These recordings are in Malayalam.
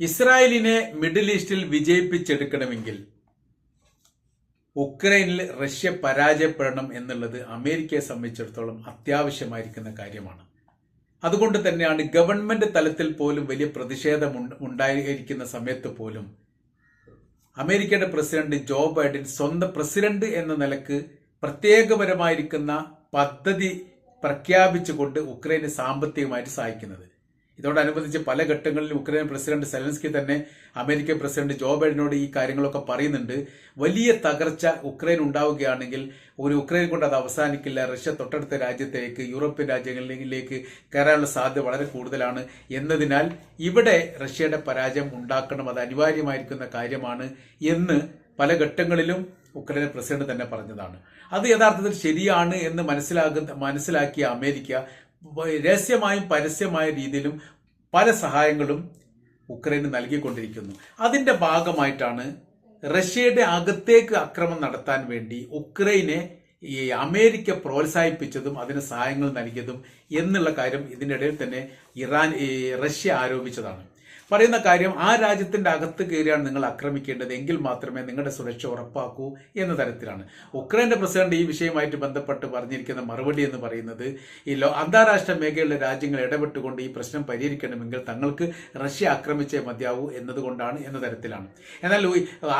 ഇസ്രായേലിനെ മിഡിൽ ഈസ്റ്റിൽ വിജയിപ്പിച്ചെടുക്കണമെങ്കിൽ ഉക്രൈനിൽ റഷ്യ പരാജയപ്പെടണം എന്നുള്ളത് അമേരിക്കയെ സംബന്ധിച്ചിടത്തോളം അത്യാവശ്യമായിരിക്കുന്ന കാര്യമാണ്. അതുകൊണ്ട് തന്നെയാണ് ഗവൺമെന്റ് തലത്തിൽ പോലും വലിയ പ്രതിഷേധം ഉണ്ടായിരിക്കുന്ന സമയത്ത് പോലും അമേരിക്കയുടെ പ്രസിഡന്റ് ജോ ബൈഡൻ സ്വന്തം പ്രസിഡന്റ് എന്ന നിലയ്ക്ക് പ്രത്യേകപരമായിരിക്കുന്ന പദ്ധതി പ്രഖ്യാപിച്ചുകൊണ്ട് ഉക്രൈനെ സാമ്പത്തികമായിട്ട് സഹായിക്കുന്നത്. ഇതോടനുബന്ധിച്ച് പല ഘട്ടങ്ങളിലും ഉക്രൈൻ പ്രസിഡന്റ് സെലൻസ്കി തന്നെ അമേരിക്കൻ പ്രസിഡന്റ് ജോ ബൈഡനോട് ഈ കാര്യങ്ങളൊക്കെ പറയുന്നുണ്ട്. വലിയ തകർച്ച ഉക്രൈൻ ഉണ്ടാവുകയാണെങ്കിൽ ഒരു ഉക്രൈൻ കൊണ്ട് അത് അവസാനിക്കില്ല. റഷ്യ തൊട്ടടുത്ത രാജ്യത്തേക്ക് യൂറോപ്യൻ രാജ്യങ്ങളിലേക്ക് കയറാനുള്ള സാധ്യത വളരെ കൂടുതലാണ് എന്നതിനാൽ ഇവിടെ റഷ്യയുടെ പരാജയം ഉണ്ടാക്കണം അത് അനിവാര്യമായിരിക്കുന്ന കാര്യമാണ് എന്ന് പല ഘട്ടങ്ങളിലും ഉക്രൈൻ പ്രസിഡന്റ് തന്നെ പറഞ്ഞതാണ്. അത് യഥാർത്ഥത്തിൽ ശരിയാണ് എന്ന് മനസ്സിലാകുന്ന മനസ്സിലാക്കിയ അമേരിക്ക രഹസ്യമായും പരസ്യമായ രീതിയിലും പല സഹായങ്ങളും ഉക്രൈന് നൽകിക്കൊണ്ടിരിക്കുന്നു. അതിന്റെ ഭാഗമായിട്ടാണ് റഷ്യയുടെ അകത്തേക്ക് ആക്രമണം നടത്താൻ വേണ്ടി ഉക്രൈനെ ഈ അമേരിക്ക പ്രോത്സാഹിപ്പിച്ചതും അതിന് സഹായങ്ങൾ നൽകിയതും എന്നുള്ള കാര്യം ഇതിനിടയിൽ തന്നെ ഇറാൻ റഷ്യ ആരോപിച്ചതാണ്. പറയുന്ന കാര്യം ആ രാജ്യത്തിന്റെ അകത്ത് കയറിയാണ് നിങ്ങൾ ആക്രമിക്കേണ്ടത് എങ്കിൽ മാത്രമേ നിങ്ങളുടെ സുരക്ഷ ഉറപ്പാക്കൂ എന്ന തരത്തിലാണ്. ഉക്രൈന്റെ പ്രസിഡന്റ് ഈ വിഷയമായിട്ട് ബന്ധപ്പെട്ട് പറഞ്ഞിരിക്കുന്ന മറുപടി എന്ന് പറയുന്നത് ഈ അന്താരാഷ്ട്ര മേഖലയിലെ രാജ്യങ്ങൾ ഇടപെട്ടുകൊണ്ട് ഈ പ്രശ്നം പരിഹരിക്കണമെങ്കിൽ തങ്ങൾക്ക് റഷ്യ ആക്രമിച്ചേ മതിയാവൂ എന്നതുകൊണ്ടാണ് എന്ന തരത്തിലാണ്. എന്നാൽ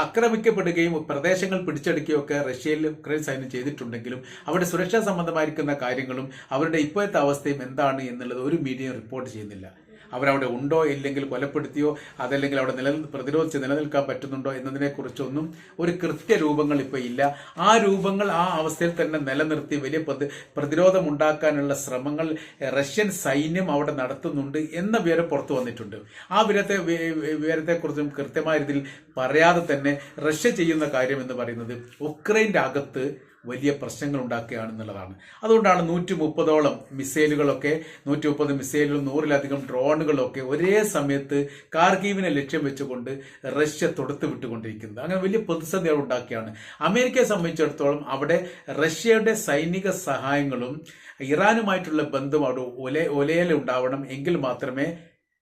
ആക്രമിക്കപ്പെടുകയും പ്രദേശങ്ങൾ പിടിച്ചെടുക്കുകയും ഒക്കെ റഷ്യയിൽ ഉക്രൈൻ സൈന്യം ചെയ്തിട്ടുണ്ടെങ്കിലും അവിടെ സുരക്ഷാ സംബന്ധമായിരിക്കുന്ന കാര്യങ്ങളും അവരുടെ ഇപ്പോഴത്തെ അവസ്ഥയും എന്താണ് എന്നുള്ളത് ഒരു മീഡിയ റിപ്പോർട്ട് ചെയ്യുന്നില്ല. അവരവിടെ ഉണ്ടോ ഇല്ലെങ്കിൽ കൊലപ്പെടുത്തിയോ അതല്ലെങ്കിൽ അവിടെ നില പ്രതിരോധിച്ച് നിലനിൽക്കാൻ പറ്റുന്നുണ്ടോ എന്നതിനെക്കുറിച്ചൊന്നും ഒരു കൃത്യ രൂപങ്ങൾ ഇപ്പോൾ ഇല്ല. ആ രൂപങ്ങൾ ആ അവസ്ഥയിൽ തന്നെ നിലനിർത്തി വലിയ പ്രതി പ്രതിരോധം ഉണ്ടാക്കാനുള്ള ശ്രമങ്ങൾ റഷ്യൻ സൈന്യം അവിടെ നടത്തുന്നുണ്ട് എന്ന വിവരം പുറത്തു വന്നിട്ടുണ്ട്. ആ വിവരത്തെ വിവരത്തെക്കുറിച്ചും കൃത്യമായ രീതിയിൽ പറയാതെ തന്നെ റഷ്യ ചെയ്യുന്ന കാര്യം എന്ന് പറയുന്നത് ഉക്രൈന്റെ അകത്ത് വലിയ പ്രശ്നങ്ങൾ ഉണ്ടാക്കുകയാണെന്നുള്ളതാണ് അതുകൊണ്ടാണ് നൂറ്റി മുപ്പതോളം മിസൈലുകളൊക്കെ നൂറ്റി മുപ്പത് മിസൈലുകളും നൂറിലധികം ഡ്രോണുകളൊക്കെ ഒരേ സമയത്ത് കാർഗീവിനെ ലക്ഷ്യം വെച്ചുകൊണ്ട് റഷ്യ തൊടുത്തു വിട്ടുകൊണ്ടിരിക്കുന്നത്. അങ്ങനെ വലിയ പ്രതിസന്ധികൾ ഉണ്ടാക്കിയാണ് അമേരിക്കയെ സംബന്ധിച്ചിടത്തോളം അവിടെ റഷ്യയുടെ സൈനിക സഹായങ്ങളും ഇറാനുമായിട്ടുള്ള ബന്ധം അവിടെ ഒലേ ഒലയിൽ ഉണ്ടാവണം എങ്കിൽ മാത്രമേ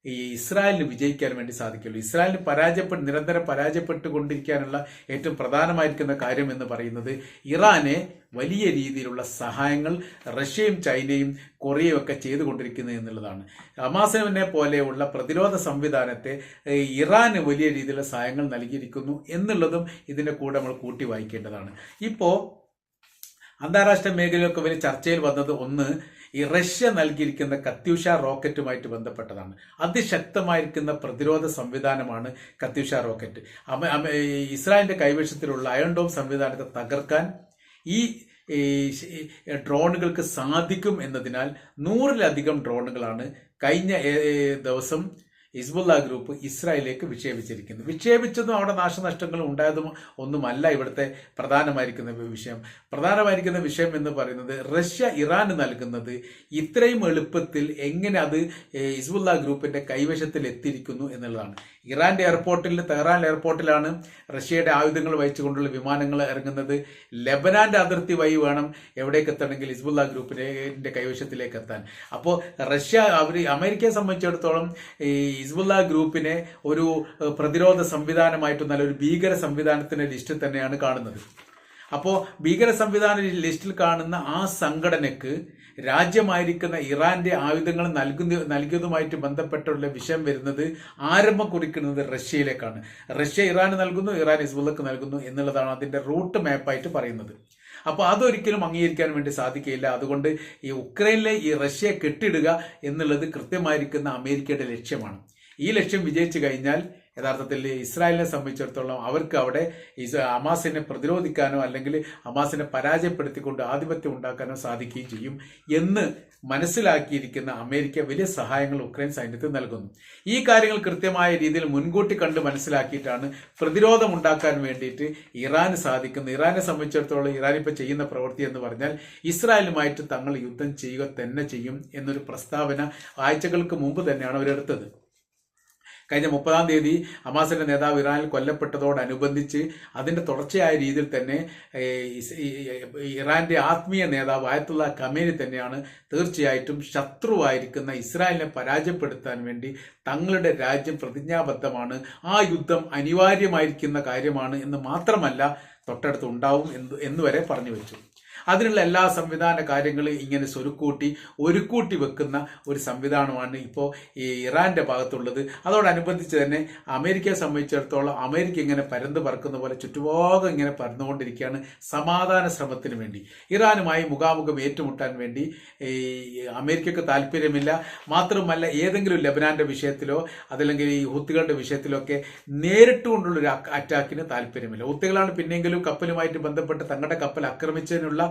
ഈ ഇസ്രായേലിന് വിജയിക്കാൻ വേണ്ടി സാധിക്കുള്ളൂ ഇസ്രായേലിന് പരാജയപ്പെട്ട് നിരന്തരം പരാജയപ്പെട്ടുകൊണ്ടിരിക്കാനുള്ള ഏറ്റവും പ്രധാനമായിരിക്കുന്ന കാര്യം എന്ന് പറയുന്നത് ഇറാനെ വലിയ രീതിയിലുള്ള സഹായങ്ങൾ റഷ്യയും ചൈനയും കൊറിയയും ഒക്കെ ചെയ്തുകൊണ്ടിരിക്കുന്നത് എന്നുള്ളതാണ്. അമാസനെ പോലെയുള്ള പ്രതിരോധ സംവിധാനത്തെ ഇറാന് വലിയ രീതിയിലുള്ള സഹായങ്ങൾ നൽകിയിരിക്കുന്നു എന്നുള്ളതും ഇതിന്റെ കൂടെ നമ്മൾ കൂട്ടി വായിക്കേണ്ടതാണ്. ഇപ്പോൾ അന്താരാഷ്ട്ര മേഖലയിലൊക്കെ വലിയ ചർച്ചയിൽ വന്നത് ഒന്ന് ഈ റഷ്യ നൽകിയിരിക്കുന്ന കത്യൂഷ റോക്കറ്റുമായിട്ട് ബന്ധപ്പെട്ടതാണ്. അതിശക്തമായിരിക്കുന്ന പ്രതിരോധ സംവിധാനമാണ് കത്യൂഷ റോക്കറ്റ്. ഇസ്രായേലിന്റെ കൈവശത്തിലുള്ള അയൺ ഡോം സംവിധാനത്തെ തകർക്കാൻ ഈ ഡ്രോണുകൾക്ക് സാധിക്കും എന്നതിനാൽ നൂറിലധികം ഡ്രോണുകളാണ് കഴിഞ്ഞ ദിവസം ഹിസ്ബുള്ള ഗ്രൂപ്പ് ഇസ്രായേലിലേക്ക് വിക്ഷേപിച്ചിരിക്കുന്നത് വിക്ഷേപിച്ചതും അവിടെ നാശനഷ്ടങ്ങൾ ഉണ്ടായതും ഒന്നുമല്ല ഇവിടുത്തെ പ്രധാനമായിരിക്കുന്ന വിഷയം. പ്രധാനമായിരിക്കുന്ന വിഷയം എന്ന് പറയുന്നത് റഷ്യ ഇറാന് നൽകുന്നത് ഇത്രയും എളുപ്പത്തിൽ എങ്ങനെ അത് ഹിസ്ബുല്ല ഗ്രൂപ്പിന്റെ കൈവശത്തിൽ എത്തിയിരിക്കുന്നു എന്നുള്ളതാണ്. ഇറാന്റെ എയർപോർട്ടിൽ തെഹ്റാൻ എയർപോർട്ടിലാണ് റഷ്യയുടെ ആയുധങ്ങൾ വഹിച്ചുകൊണ്ടുള്ള വിമാനങ്ങൾ ഇറങ്ങുന്നത്. ലെബനാന്റെ അതിർത്തി വഴി വേണം എവിടേക്ക് എത്തണമെങ്കിൽ ഹിസ്ബുല്ല ഗ്രൂപ്പിന്റെ കൈവശത്തിലേക്ക് എത്താൻ. അപ്പോൾ റഷ്യ അവർ അമേരിക്കയെ സംബന്ധിച്ചിടത്തോളം ഈ ഹിസ്ബുള്ള ഗ്രൂപ്പിനെ ഒരു പ്രതിരോധ സംവിധാനമായിട്ട് നല്ലൊരു ഭീകര സംവിധാനത്തിന്റെ ലിസ്റ്റിൽ തന്നെയാണ് കാണുന്നത്. അപ്പോൾ ഭീകര സംവിധാന ലിസ്റ്റിൽ കാണുന്ന ആ സംഘടനക്ക് രാജ്യമായിരിക്കുന്ന ഇറാന്റെ ആയുധങ്ങൾ നൽകുന്ന നൽകിയതുമായിട്ട് ബന്ധപ്പെട്ടുള്ള വിഷയം വരുന്നത് ആരംഭം കുറിക്കുന്നത് റഷ്യയിലേക്കാണ്. റഷ്യ ഇറാന് നൽകുന്നു ഇറാൻ ഹിസ്ബുള്ളക്ക് നൽകുന്നു എന്നുള്ളതാണ് അതിന്റെ റൂട്ട് മാപ്പായിട്ട് പറയുന്നത്. അപ്പോൾ അതൊരിക്കലും അംഗീകരിക്കാൻ വേണ്ടി സാധിക്കില്ല അതുകൊണ്ട് ഈ ഉക്രൈനിലെ ഈ റഷ്യയെ കെട്ടിടുക എന്നുള്ളത് കൃത്യമായിരിക്കുന്ന അമേരിക്കയുടെ ലക്ഷ്യമാണ്. ഈ ലക്ഷ്യം വിജയിച്ചു കഴിഞ്ഞാൽ യഥാർത്ഥത്തിൽ ഇസ്രായേലിനെ സംബന്ധിച്ചിടത്തോളം അവർക്ക് അവിടെ അമാസിനെ പ്രതിരോധിക്കാനോ അല്ലെങ്കിൽ അമാസിനെ പരാജയപ്പെടുത്തിക്കൊണ്ട് ആധിപത്യം ഉണ്ടാക്കാനോ സാധിക്കുകയും ചെയ്യും എന്ന് മനസ്സിലാക്കിയിരിക്കുന്ന അമേരിക്ക വലിയ സഹായങ്ങൾ ഉക്രൈൻ സൈന്യത്തിന് നൽകുന്നു. ഈ കാര്യങ്ങൾ കൃത്യമായ രീതിയിൽ മുൻകൂട്ടി കണ്ട് മനസ്സിലാക്കിയിട്ടാണ് പ്രതിരോധം ഉണ്ടാക്കാൻ വേണ്ടിയിട്ട് ഇറാന് സാധിക്കുന്നത്. ഇറാനെ സംബന്ധിച്ചിടത്തോളം ഇറാൻ ഇപ്പോൾ ചെയ്യുന്ന പ്രവൃത്തി എന്ന് പറഞ്ഞാൽ ഇസ്രായേലുമായിട്ട് തങ്ങൾ യുദ്ധം ചെയ്യുക തന്നെ ചെയ്യും എന്നൊരു പ്രസ്താവന ആഴ്ചകൾക്ക് മുമ്പ് തന്നെയാണ് അവരെടുത്തത്. കഴിഞ്ഞ മുപ്പതാം തീയതി ഹമാസിന്റെ നേതാവ് ഇറാനിൽ കൊല്ലപ്പെട്ടതോടനുബന്ധിച്ച് അതിന്റെ തുടർച്ചയായ രീതിയിൽ തന്നെ ഇറാന്റെ ആത്മീയ നേതാവ് ആയത്തുള്ള ഖമേനി തന്നെയാണ് തീർച്ചയായിട്ടും ശത്രുവായിരിക്കുന്ന ഇസ്രായേലിനെ പരാജയപ്പെടുത്താൻ വേണ്ടി തങ്ങളുടെ രാജ്യം പ്രതിജ്ഞാബദ്ധമാണ്. ആ യുദ്ധം അനിവാര്യമായിരിക്കുന്ന കാര്യമാണ് എന്ന് മാത്രമല്ല തൊട്ടടുത്ത് ഉണ്ടാവും എന്ന് എന്നുവരെ പറഞ്ഞു വെച്ചു. അതിനുള്ള എല്ലാ സംവിധാന കാര്യങ്ങളും ഇങ്ങനെ സ്വരുക്കൂട്ടി ഒരുക്കൂട്ടി വെക്കുന്ന ഒരു സംവിധാനമാണ് ഇപ്പോൾ ഈ ഇറാന്റെ ഭാഗത്തുള്ളത്. അതോടനുബന്ധിച്ച് തന്നെ അമേരിക്കയെ സംബന്ധിച്ചിടത്തോളം അമേരിക്ക ഇങ്ങനെ പരന്ന് പറക്കുന്ന പോലെ ചുറ്റുപാകം ഇങ്ങനെ പരന്നുകൊണ്ടിരിക്കുകയാണ് സമാധാന ശ്രമത്തിന് വേണ്ടി. ഇറാനുമായി മുഖാമുഖം ഏറ്റുമുട്ടാൻ വേണ്ടി ഈ അമേരിക്കക്ക് താല്പര്യമില്ല. മാത്രമല്ല ഏതെങ്കിലും ലബനാന്റെ വിഷയത്തിലോ അതല്ലെങ്കിൽ ഈ ഹുത്തുകളുടെ വിഷയത്തിലോ ഒക്കെ നേരിട്ടുകൊണ്ടുള്ള ഒരു അറ്റാക്കിന് താല്പര്യമില്ല. ഹുത്തുകളാണ് പിന്നെങ്കിലും കപ്പലുമായിട്ട് ബന്ധപ്പെട്ട് തങ്ങളുടെ കപ്പൽ ആക്രമിച്ചതിനുള്ള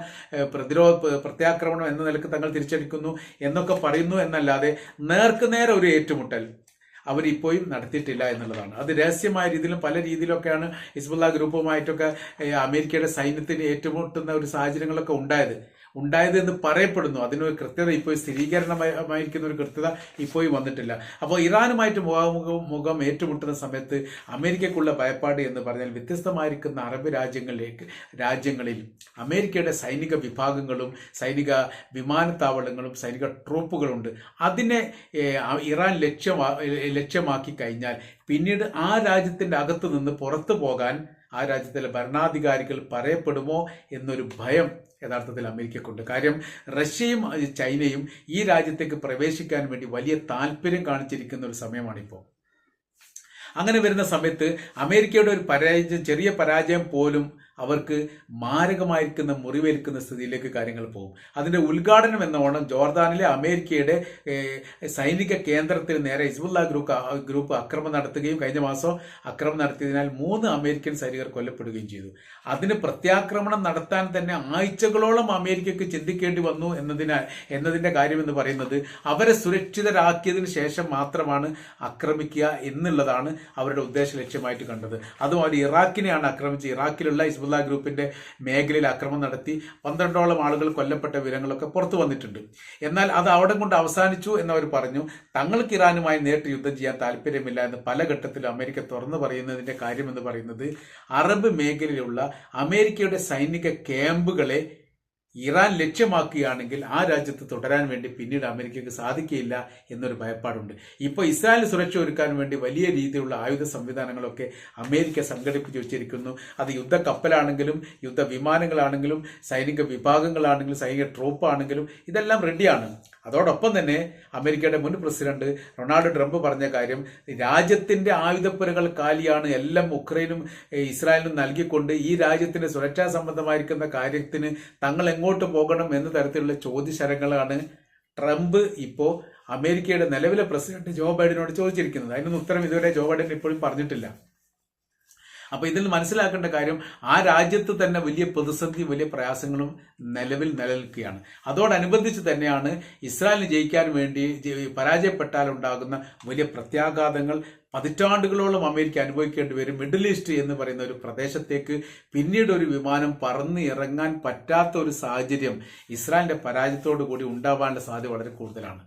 പ്രതിരോധ പ്രത്യാക്രമണം എന്ന നിലയ്ക്ക് തങ്ങൾ തിരിച്ചടിക്കുന്നു എന്നൊക്കെ പറയുന്നു എന്നല്ലാതെ നേർക്കുനേരെ ഒരു ഏറ്റുമുട്ടൽ അവർ ഇപ്പോഴും നടത്തിയിട്ടില്ല എന്നുള്ളതാണ്. അത് രഹസ്യമായ രീതിയിലും പല രീതിയിലൊക്കെയാണ് ഹിസ്ബുല്ല ഗ്രൂപ്പുമായിട്ടൊക്കെ അമേരിക്കയുടെ സൈന്യത്തിന് ഏറ്റുമുട്ടുന്ന ഒരു സാഹചര്യങ്ങളൊക്കെ ഉണ്ടായത്. ഉണ്ടായത് എന്ന് പറയപ്പെടുന്നു. അതിനൊരു കൃത്യത ഇപ്പോൾ സ്ഥിരീകരണമായിരിക്കുന്ന ഒരു കൃത്യത ഇപ്പോഴും വന്നിട്ടില്ല. അപ്പോൾ ഇറാനുമായിട്ട് മുഖാമുഖം മുഖം ഏറ്റുമുട്ടുന്ന സമയത്ത് അമേരിക്കക്കുള്ള ഭയപ്പാട് എന്ന് പറഞ്ഞാൽ വ്യത്യസ്തമായിരിക്കുന്ന അറബ് രാജ്യങ്ങളിലേക്ക് രാജ്യങ്ങളിൽ അമേരിക്കയുടെ സൈനിക വിഭാഗങ്ങളും സൈനിക വിമാനത്താവളങ്ങളും സൈനിക ട്രൂപ്പുകളുണ്ട്. അതിനെ ഇറാൻ ലക്ഷ്യമാ ലക്ഷ്യമാക്കി കഴിഞ്ഞാൽ പിന്നീട് ആ രാജ്യത്തിന്റെ അകത്ത് നിന്ന് പുറത്തു പോകാൻ ആ രാജ്യത്തിലെ ഭരണാധികാരികൾ പറയപ്പെടുമോ എന്നൊരു ഭയം യഥാർത്ഥത്തിൽ അമേരിക്കക്കുണ്ട്. കാര്യം റഷ്യയും ചൈനയും ഈ രാജ്യത്തേക്ക് പ്രവേശിക്കാൻ വേണ്ടി വലിയ താല്പര്യം കാണിച്ചിരിക്കുന്ന ഒരു സമയമാണിപ്പോൾ അങ്ങനെ വരുന്ന സമയത്ത് അമേരിക്കയുടെ ഒരു പരാജയം ചെറിയ പരാജയം പോലും അവർക്ക് മാരകമായിരിക്കുന്ന മുറിവേൽക്കുന്ന സ്ഥിതിയിലേക്ക് കാര്യങ്ങൾ പോകും. അതിന്റെ ഉദ്ഘാടനം എന്ന ഓണം ജോർദാനിലെ അമേരിക്കയുടെ സൈനിക കേന്ദ്രത്തിന് നേരെ ഹിസ്ബുല്ല ഗ്രൂപ്പ് ഗ്രൂപ്പ് അക്രമം നടത്തുകയും കഴിഞ്ഞ മാസം അക്രമം നടത്തിയതിനാൽ മൂന്ന് അമേരിക്കൻ സൈനികർ കൊല്ലപ്പെടുകയും ചെയ്തു. അതിന് പ്രത്യാക്രമണം നടത്താൻ തന്നെ ആഴ്ചകളോളം അമേരിക്കയ്ക്ക് ചിന്തിക്കേണ്ടി വന്നു എന്നതിനാൽ എന്നതിന്റെ കാര്യം എന്ന് പറയുന്നത് അവരെ സുരക്ഷിതരാക്കിയതിന് ശേഷം മാത്രമാണ് ആക്രമിക്കുക എന്നുള്ളതാണ് അവരുടെ ഉദ്ദേശ ലക്ഷ്യമായിട്ട് കണ്ടത്. അതും അവർ ഇറാഖിനെയാണ് ആക്രമിച്ച് ഇറാഖിലുള്ള ഹിസ്ബുല്ല ഗ്രൂപ്പിന്റെ മേഖലയിൽ ആക്രമണം നടത്തി പന്ത്രണ്ടോളം ആളുകൾ കൊല്ലപ്പെട്ട വിവരങ്ങളൊക്കെ പുറത്തു വന്നിട്ടുണ്ട്. എന്നാൽ അത് അവിടെ കൊണ്ട് അവസാനിച്ചു എന്നവർ പറഞ്ഞു തങ്ങൾക്ക് ഇറാനുമായി നേരിട്ട് യുദ്ധം ചെയ്യാൻ താല്പര്യമില്ല എന്ന് പല ഘട്ടത്തിലും അമേരിക്ക തുറന്നു പറയുന്നതിന്റെ കാര്യം എന്ന് പറയുന്നത് അറബ് മേഖലയിലുള്ള അമേരിക്കയുടെ സൈനിക ക്യാമ്പുകളെ ഇറാൻ ലക്ഷ്യമാക്കുകയാണെങ്കിൽ ആ രാജ്യത്ത് തുടരാൻ വേണ്ടി പിന്നീട് അമേരിക്കയ്ക്ക് സാധിക്കില്ല എന്നൊരു ഭയപ്പാടുണ്ട്. ഇപ്പോൾ ഇസ്രായേൽ സുരക്ഷ ഒരുക്കാൻ വേണ്ടി വലിയ രീതിയിലുള്ള ആയുധ സംവിധാനങ്ങളൊക്കെ അമേരിക്ക സംഘടിപ്പിച്ചു വെച്ചിരിക്കുന്നു. അത് യുദ്ധ കപ്പലാണെങ്കിലും യുദ്ധ വിമാനങ്ങളാണെങ്കിലും സൈനിക വിഭാഗങ്ങളാണെങ്കിലും സൈനിക ട്രൂപ്പ് ആണെങ്കിലും ഇതെല്ലാം റെഡിയാണ് അതോടൊപ്പം തന്നെ അമേരിക്കയുടെ മുൻ പ്രസിഡന്റ് റൊണാൾഡ് ട്രംപ് പറഞ്ഞ കാര്യം രാജ്യത്തിന്റെ ആയുധപ്പുരകൾ കാലിയാണ് എല്ലാം ഉക്രൈനും ഇസ്രായേലും ഇസ്രായേലിനും നൽകിക്കൊണ്ട് ഈ രാജ്യത്തിന്റെ സുരക്ഷാ സംബന്ധമായിരിക്കുന്ന കാര്യത്തിന് തങ്ങൾ എങ്ങോട്ട് പോകണം എന്ന തരത്തിലുള്ള ചോദ്യശരങ്ങളാണ് ട്രംപ് ഇപ്പോൾ അമേരിക്കയുടെ നിലവിലെ പ്രസിഡന്റ് ജോ ബൈഡനോട് ചോദിച്ചിരിക്കുന്നത്. അതിനൊന്നും ഉത്തരം ഇതുവരെ ജോ ബൈഡൻ ഇപ്പോഴും പറഞ്ഞിട്ടില്ല. അപ്പൊ ഇതിൽ മനസ്സിലാക്കേണ്ട കാര്യം ആ രാജ്യത്ത് തന്നെ വലിയ പ്രതിസന്ധി വലിയ പ്രയാസങ്ങളും നിലവിൽ നിലനിൽക്കുകയാണ്. അതോടനുബന്ധിച്ച് തന്നെയാണ് ഇസ്രായേലിന് ജയിക്കാൻ വേണ്ടി പരാജയപ്പെട്ടാലുണ്ടാകുന്ന വലിയ പ്രത്യാഘാതങ്ങൾ പതിറ്റാണ്ടുകളോളം അമേരിക്ക അനുഭവിക്കേണ്ടി വരും. മിഡിൽ ഈസ്റ്റ് എന്ന് പറയുന്ന ഒരു പ്രദേശത്തേക്ക് പിന്നീട് ഒരു വിമാനം പറന്ന് ഇറങ്ങാൻ പറ്റാത്ത ഒരു സാഹചര്യം ഇസ്രായേലിന്റെ പരാജയത്തോടു കൂടി ഉണ്ടാവാനുള്ള സാധ്യത വളരെ കൂടുതലാണ്.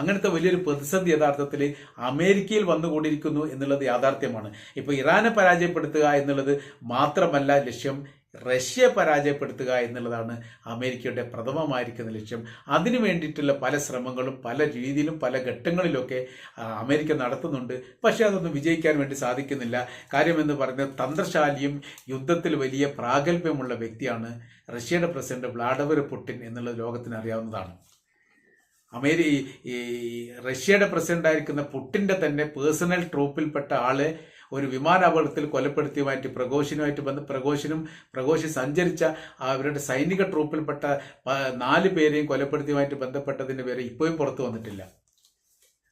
അങ്ങനത്തെ വലിയൊരു പ്രതിസന്ധി യഥാർത്ഥത്തിൽ അമേരിക്കയിൽ വന്നുകൊണ്ടിരിക്കുന്നു എന്നുള്ളത് യാഥാർത്ഥ്യമാണ്. ഇപ്പൊ ഇറാനെ പരാജയപ്പെടുത്തുക എന്നുള്ളത് മാത്രമല്ല ലക്ഷ്യം. റഷ്യയെ പരാജയപ്പെടുത്തുക എന്നുള്ളതാണ് അമേരിക്കയുടെ പ്രഥമമായിരിക്കുന്ന ലക്ഷ്യം. അതിനു വേണ്ടിയിട്ടുള്ള പല ശ്രമങ്ങളും പല രീതിയിലും പല ഘട്ടങ്ങളിലൊക്കെ അമേരിക്ക നടത്തുന്നുണ്ട്. പക്ഷേ അതൊന്നും വിജയിക്കാൻ വേണ്ടി സാധിക്കുന്നില്ല. കാര്യമെന്ന് പറയുന്നത് തന്ത്രശാലിയും യുദ്ധത്തിൽ വലിയ പ്രാഗൽഭ്യമുള്ള വ്യക്തിയാണ് റഷ്യയുടെ പ്രസിഡന്റ് വ്ളാഡിമിർ പുടിൻ എന്നുള്ളത് ലോകത്തിന് അറിയാവുന്നതാണ്. അമേരി ഈ റഷ്യയുടെ പ്രസിഡന്റ് ആയിരിക്കുന്ന പുട്ടിന്റെ തന്നെ പേഴ്സണൽ ട്രൂപ്പിൽപ്പെട്ട ആളെ ഒരു വിമാനാപകടത്തിൽ കൊലപ്പെടുത്തിയുമായിട്ട് പ്രഘോഷിനുമായിട്ട് ബന്ധ പ്രഘോഷിനും പ്രഘോഷി സഞ്ചരിച്ച അവരുടെ സൈനിക ട്രൂപ്പിൽപ്പെട്ട നാല് പേരെയും കൊലപ്പെടുത്തിയുമായിട്ട് ബന്ധപ്പെട്ടതിന്റെ പേര് ഇപ്പോഴും പുറത്തു വന്നിട്ടില്ല.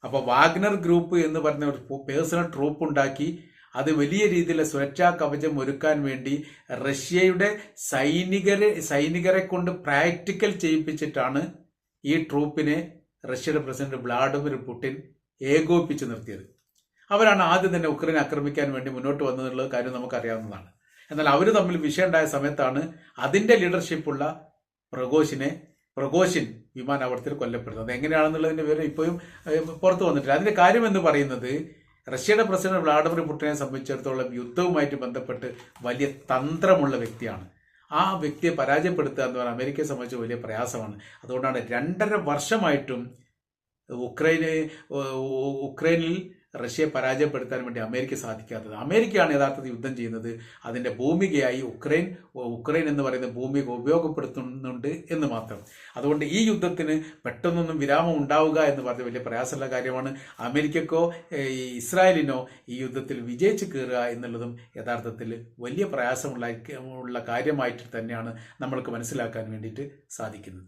അപ്പൊ വാഗ്നർ ഗ്രൂപ്പ് എന്ന് പറഞ്ഞ ഒരു പേഴ്സണൽ ട്രൂപ്പ് ഉണ്ടാക്കി അത് വലിയ രീതിയിലെ സുരക്ഷാ കവചം ഒരുക്കാൻ വേണ്ടി റഷ്യയുടെ സൈനികരെ സൈനികരെ കൊണ്ട് പ്രാക്ടിക്കൽ ചെയ്യിപ്പിച്ചിട്ടാണ് ഈ ട്രൂപ്പിനെ റഷ്യയുടെ പ്രസിഡന്റ് വ്ളാഡിമിർ പുടിൻ ഏകോപിപ്പിച്ച് നിർത്തിയത്. അവരാണ് ആദ്യം തന്നെ ഉക്രൈൻ ആക്രമിക്കാൻ വേണ്ടി മുന്നോട്ട് വന്നതെന്നുള്ള കാര്യം നമുക്കറിയാവുന്നതാണ്. എന്നാൽ അവർ തമ്മിൽ വിഷയം ഉണ്ടായ സമയത്താണ് അതിന്റെ ലീഡർഷിപ്പുള്ള പ്രഘോഷിനെ പ്രഘോഷിൻ വിമാനാപകടത്തിൽ കൊല്ലപ്പെടുന്നത്. എങ്ങനെയാണെന്നുള്ളതിന്റെ വിവരം ഇപ്പോഴും പുറത്തു വന്നിട്ടില്ല. അതിന്റെ കാര്യം എന്ന് പറയുന്നത് റഷ്യയുടെ പ്രസിഡന്റ് വ്ളാഡിമിർ പുടിനെ സംബന്ധിച്ചിടത്തോളം യുദ്ധവുമായിട്ട് ബന്ധപ്പെട്ട് വലിയ തന്ത്രമുള്ള വ്യക്തിയാണ്. ആ വ്യക്തിയെ പരാജയപ്പെടുത്തുക എന്ന് പറഞ്ഞാൽ അമേരിക്കയെ സംബന്ധിച്ച് വലിയ പ്രയാസമാണ്. അതുകൊണ്ടാണ് രണ്ടര വർഷമായിട്ടും ഉക്രൈന് ഉക്രൈനിൽ റഷ്യയെ പരാജയപ്പെടുത്താൻ വേണ്ടി അമേരിക്ക സാധിക്കാത്തത്. അമേരിക്കയാണ് യഥാർത്ഥത്തിൽ യുദ്ധം ചെയ്യുന്നത്. അതിന്റെ ഭൂമികയായി ഉക്രൈൻ ഉക്രൈൻ എന്ന് പറയുന്ന ഭൂമിക ഉപയോഗപ്പെടുത്തുന്നുണ്ട് എന്ന് മാത്രം. അതുകൊണ്ട് ഈ യുദ്ധത്തിന് പെട്ടെന്നൊന്നും വിരാമം ഉണ്ടാവുക എന്ന് പറഞ്ഞ വലിയ പ്രയാസമുള്ള കാര്യമാണ്. അമേരിക്കക്കോ ഇസ്രായേലിനോ ഈ യുദ്ധത്തിൽ വിജയിച്ച് കയറുക എന്നുള്ളതും യഥാർത്ഥത്തിൽ വലിയ പ്രയാസമുള്ള ഉള്ള കാര്യമായിട്ട് തന്നെയാണ് നമ്മൾക്ക് മനസ്സിലാക്കാൻ വേണ്ടിയിട്ട് സാധിക്കുന്നത്.